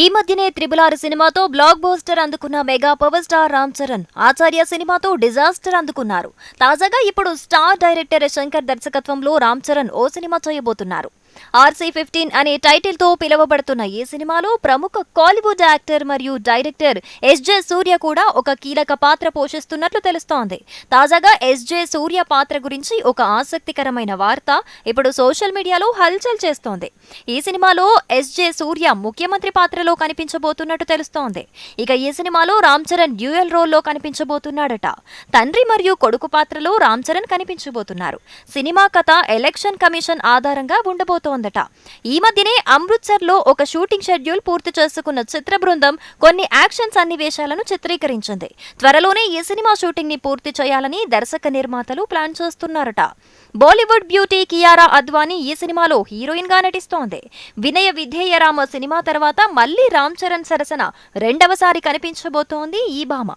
ఈ మధ్యనే triple R సినిమాతో బ్లాక్ బోస్టర్ అందుకున్న mega power star Ram Charan Acharya సినిమాతో డిజాస్టర్ అందుకున్నారు. తాజాగా ఇప్పుడు స్టార్ డైరెక్టర్ శంకర్ దర్శకత్వంలో రామ్ చరణ్ ఓ సినిమా చేయబోతున్నారు. ఆర్సీ ఫిఫ్టీన్ అనే టైటిల్తో పిలువబడుతున్న ఈ సినిమాలో ప్రముఖ కాలీవుడ్ యాక్టర్ మరియు డైరెక్టర్ ఎస్జే సూర్య కూడా ఒక కీలక పాత్ర పోషిస్తున్నట్లు తెలుస్తోంది. తాజాగా ఎస్జే సూర్య పాత్ర గురించి ఒక ఆసక్తికరమైన వార్త ఇప్పుడు సోషల్ మీడియాలో హల్చల్ చేస్తోంది. ఈ సినిమాలో ఎస్జే సూర్య ముఖ్యమంత్రి పాత్రలో కనిపించబోతున్నట్టు తెలుస్తోంది. ఇక ఈ సినిమాలో రామ్ చరణ్ డ్యూయల్ రోల్లో కనిపించబోతున్నాడట. తండ్రి మరియు కొడుకు పాత్రలో రామ్ చరణ్ కనిపించబోతున్నారు. సినిమా కథ ఎలక్షన్ కమిషన్ ఆధారంగా ఉండబోతోందట ఈ మధ్యనే అమృత్సర్లో ఒక షూటింగ్ షెడ్యూల్ పూర్తి చేసుకున్న చిత్ర బృందం కొన్ని యాక్షన్ సన్నివేశాలను చిత్రీకరించింది. త్వరలోనే ఈ సినిమా షూటింగ్ని పూర్తి చేయాలని దర్శక నిర్మాతలు ప్లాన్ చేస్తున్నారట. బాలీవుడ్ బ్యూటీ కియారా అద్వానీ ఈ సినిమాలో హీరోయిన్గా నటిస్తోంది. వినయ విధేయరామ సినిమా తర్వాత మళ్ళీ రామ్ చరణ్ సరసన రెండవసారి కనిపించబోతోంది ఈ భామ.